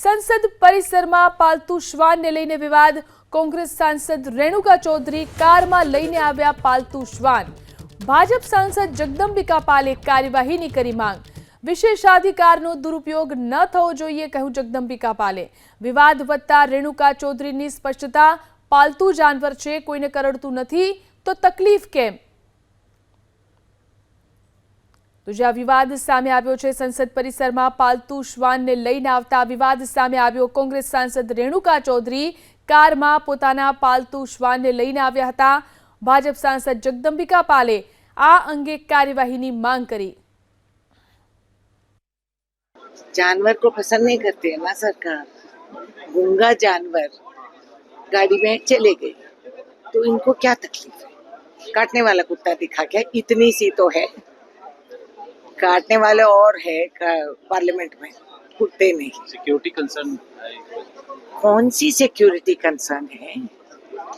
સંસદ પરિસરમાં પાલતુ શ્વાનને લઈને વિવાદ. કોંગ્રેસ સાંસદ રેણુકા ચૌધરી કારમાં લઈને આવ્યા પાલતુ શ્વાન. ભાજપ સાંસદ જગદંબિકા પાલે કાર્યવાહીની કરી માંગ. વિશેષાધિકારનો દુરુપયોગ ન થવો જોઈએ કહ્યું જગદંબિકા પાલે. વિવાદ વધતા રેણુકા ચૌધરીની સ્પષ્ટતા, પાલતુ જાનવર છે, કોઈને કરડતું નથી, તો તકલીફ કેમ? તો જે આ વિવાદ સામે આવ્યો છે સંસદ પરિસરમાં પાલતુ શ્વાનને લઈને આવતા વિવાદ સામે આવ્યો કોંગ્રેસ સાંસદ રેણુકા ચૌધરી કારમાં પોતાના પાલતુ શ્વાનને લઈને આવ્યા હતા ભાજપ સાંસદ જગદંબિકા પાલે આ અંગે કાર્યવાહીની માંગ કરી जानवर को पसंद नहीं करते हैं ना सरकार गूंगा जानवर गाड़ी में चले गए तो इनको क्या तकलीफ है काटने वाला कुत्ता दिखा क्या इतनी सी तो है काटने वाले और है पार्लियामेंट में कुत्ते नहीं। सिक्योरिटी कंसर्न कौन सी सिक्योरिटी कंसर्न है?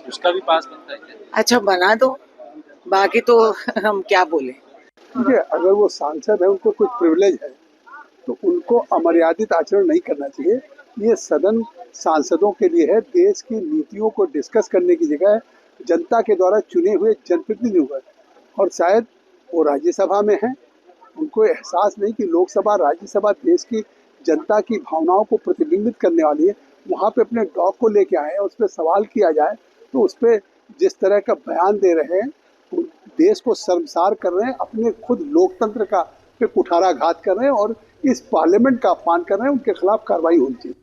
उसका भी पास बनता है क्या? अच्छा बना दो। बाकी तो हम क्या बोले? देखिए अगर वो सांसद है उनको कुछ प्रिविलेज है तो उनको अमर्यादित आचरण नहीं करना चाहिए। ये सदन सांसदों के लिए है। देश की नीतियों को डिस्कस करने की जगह है जनता के द्वारा चुने हुए जनप्रतिनिधि का और शायद वो राज्यसभा में हैं उनको एहसास नहीं कि लोकसभा, राज्यसभा देश की जनता की भावनाओं को प्रतिबिंबित करने वाली है। वहाँ पे अपने डॉग को लेके आए उस पर सवाल किया जाए तो उस पर जिस तरह का बयान दे रहे हैं तो देश को शर्मसार कर रहे हैं, अपने खुद लोकतंत्र का पे कुठाराघात कर रहे हैं और इस पार्लियामेंट का अपमान कर रहे हैं, उनके खिलाफ कार्रवाई होनी चाहिए।